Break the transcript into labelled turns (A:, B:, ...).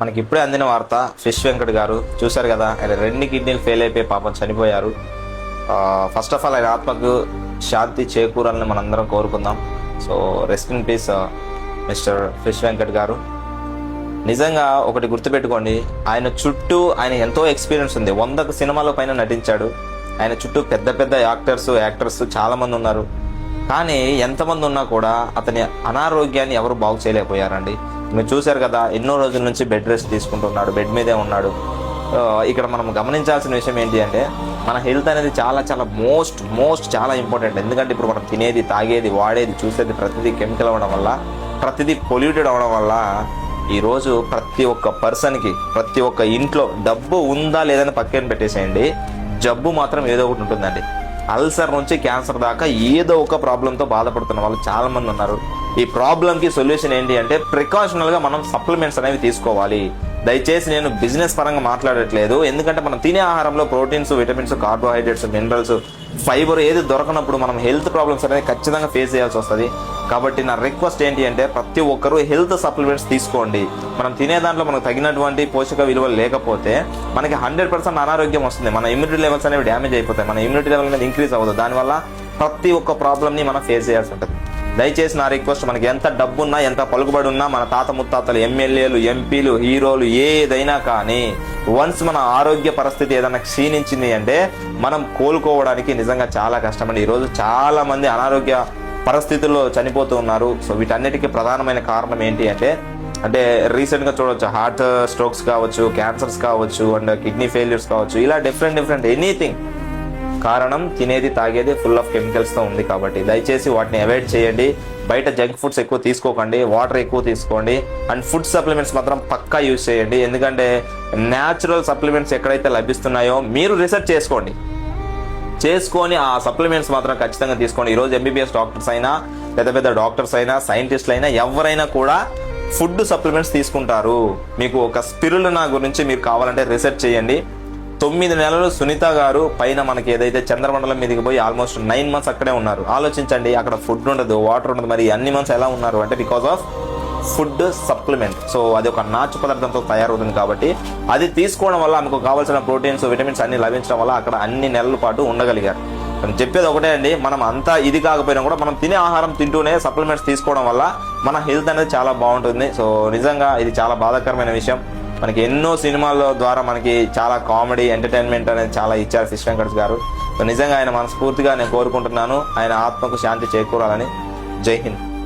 A: మనకి ఇప్పుడే అందిన వార్త ఫిష్ వెంకట్ గారు చూశారు కదా ఆయన రెండు కిడ్నీలు ఫెయిల్ అయిపోయి పాపం చనిపోయారు. ఫస్ట్ ఆఫ్ ఆల్ ఆయన ఆత్మకు శాంతి చేకూరాలని మనందరం కోరుకుందాం. So rest in peace mister Fish Venkat garu. నిజంగా ఒకటి గుర్తుపెట్టుకోండి ఆయన చుట్టూ ఆయన ఎంతో ఎక్స్పీరియన్స్ ఉంది. వందకు సినిమాల పైన నటించాడు. ఆయన చుట్టూ పెద్ద పెద్ద యాక్టర్స్ యాక్టర్స్ చాలామంది ఉన్నారు. కానీ ఎంతమంది ఉన్నా కూడా అతని అనారోగ్యాన్ని ఎవరు బాగు చేయలేకపోయారండి. మీరు చూశారు కదా ఎన్నో రోజుల నుంచి బెడ్ రెస్ట్ తీసుకుంటున్నాడు బెడ్ మీదే ఉన్నాడు. ఇక్కడ మనం గమనించాల్సిన విషయం ఏంటి అంటే మన హెల్త్ అనేది చాలా చాలా మోస్ట్ మోస్ట్ చాలా ఇంపార్టెంట్ ఎందుకంటే ఇప్పుడు మనం తినేది తాగేది వాడేది చూసేది ప్రతిదీ కెమికల్ అవ్వడం వల్ల ప్రతిదీ పొల్యూటెడ్ అవ్వడం వల్ల ఈరోజు ప్రతి ఒక్క పర్సన్కి ప్రతి ఒక్క ఇంట్లో డబ్బు ఉందా లేదని పక్కన పెట్టేసేయండి. జబ్బు మాత్రం ఏదో ఒకటి ఉంటుందండి. అల్సర్ నుంచి క్యాన్సర్ దాకా ఏదో ఒక ప్రాబ్లంతో బాధపడుతున్న వాళ్ళు చాలామంది ఉన్నారు. ఈ ప్రాబ్లంకి సొల్యూషన్ ఏంటి అంటే ప్రికాషనల్గా మనం సప్లిమెంట్స్ అనేవి తీసుకోవాలి. దయచేసి నేను బిజినెస్ పరంగా మాట్లాడట్లేదు. ఎందుకంటే మనం తినే ఆహారంలో proteins vitamins carbohydrates minerals fibre ఏది దొరకనప్పుడు మనం హెల్త్ ప్రాబ్లమ్స్ అనేది ఖచ్చితంగా ఫేస్ చేయాల్సి వస్తుంది. కాబట్టి నా రిక్వెస్ట్ ఏంటి అంటే ప్రతి ఒక్కరూ హెల్త్ సప్లిమెంట్స్ తీసుకోండి. మనం తినే దాంట్లో మనకు తగినటువంటి పోషక విలువలు లేకపోతే మనకి హండ్రెడ్ పర్సెంట్ అనారోగ్యం వస్తుంది. మన ఇమ్యూనిటీ లెవెల్స్ అనేవి డ్యామేజ్ అయిపోతాయి. మన ఇమ్యూనిటీ లెవెల్ అనేది ఇంక్రీజ్ అవ్వదు. దానివల్ల ప్రతి ఒక్క ప్రాబ్లమ్ని మనం ఫేస్ చేయాల్సి ఉంటుంది. దయచేసి నా రిక్వెస్ట్ మనకి ఎంత డబ్బున్నా ఎంత పలుకుబడి ఉన్నా మన తాత ముత్తాతలు ఎమ్మెల్యేలు ఎంపీలు హీరోలు ఏదైనా కానీ వన్స్ మన ఆరోగ్య పరిస్థితి ఏదైనా క్షీణించింది అంటే మనం కోలుకోవడానికి నిజంగా చాలా కష్టమండి. ఈరోజు చాలా మంది అనారోగ్య పరిస్థితుల్లో చనిపోతూ ఉన్నారు. సో వీటన్నిటికీ ప్రధానమైన కారణం ఏంటి అంటే అంటే రీసెంట్గా చూడవచ్చు హార్ట్ స్ట్రోక్స్ కావచ్చు క్యాన్సర్స్ కావచ్చు అండ్ కిడ్నీ ఫెయిల్యూర్స్ కావచ్చు ఇలా డిఫరెంట్ డిఫరెంట్ ఎనీథింగ్. కారణం తినేది తాగేది ఫుల్ ఆఫ్ కెమికల్స్తో ఉంది కాబట్టి. దయచేసి వాటిని అవాయిడ్ చేయండి. బయట జంక్ ఫుడ్స్ ఎక్కువ తీసుకోకండి. వాటర్ ఎక్కువ తీసుకోండి. అండ్ ఫుడ్ సప్లిమెంట్స్ మాత్రం పక్కా యూజ్ చేయండి. ఎందుకంటే న్యాచురల్ సప్లిమెంట్స్ ఎక్కడైతే లభిస్తున్నాయో మీరు రీసెర్చ్ చేసుకోండి. చేసుకొని ఆ సప్లిమెంట్స్ మాత్రం ఖచ్చితంగా తీసుకోండి. ఈరోజు ఎంబీబీఎస్ డాక్టర్స్ అయినా పెద్ద పెద్ద డాక్టర్స్ అయినా సైంటిస్టులు అయినా ఎవరైనా కూడా ఫుడ్ సప్లిమెంట్స్ తీసుకుంటారు. మీకు ఒక స్పిరులనా గురించి మీరు కావాలంటే రీసెర్చ్ చేయండి. తొమ్మిది నెలలు సునీత గారు పైన మనకి ఏదైతే చంద్రమండలం మీదకి పోయి ఆల్మోస్ట్ నైన్ మంత్స్ అక్కడే ఉన్నారు. ఆలోచించండి అక్కడ ఫుడ్ ఉండదు వాటర్ ఉండదు మరి అన్ని మంత్స్ ఎలా ఉన్నారు అంటే because of food supplement so అది ఒక నాచు పదార్థంతో తయారవుతుంది కాబట్టి అది తీసుకోవడం వల్ల ఆమెకు కావాల్సిన ప్రోటీన్స్ విటమిన్స్ అన్ని లభించడం వల్ల అక్కడ అన్ని నెలల పాటు ఉండగలిగారు. మనం చెప్పేది ఒకటే అండి మనం అంతా ఇది కాకపోయినా కూడా మనం తినే ఆహారం తింటూనే సప్లిమెంట్స్ తీసుకోవడం వల్ల మన హెల్త్ అనేది చాలా బాగుంటుంది. సో నిజంగా ఇది చాలా బాధాకరమైన విషయం. మనకి ఎన్నో సినిమాల ద్వారా మనకి చాలా కామెడీ ఎంటర్టైన్మెంట్ అనేది చాలా ఇచ్చారు ఫిష్ వెంకట్స్ గారు. సో నిజంగా ఆయన మనస్ఫూర్తిగా నేను కోరుకుంటున్నాను. ఆయన ఆత్మకు శాంతి చేకూరాలని. జై హింద్.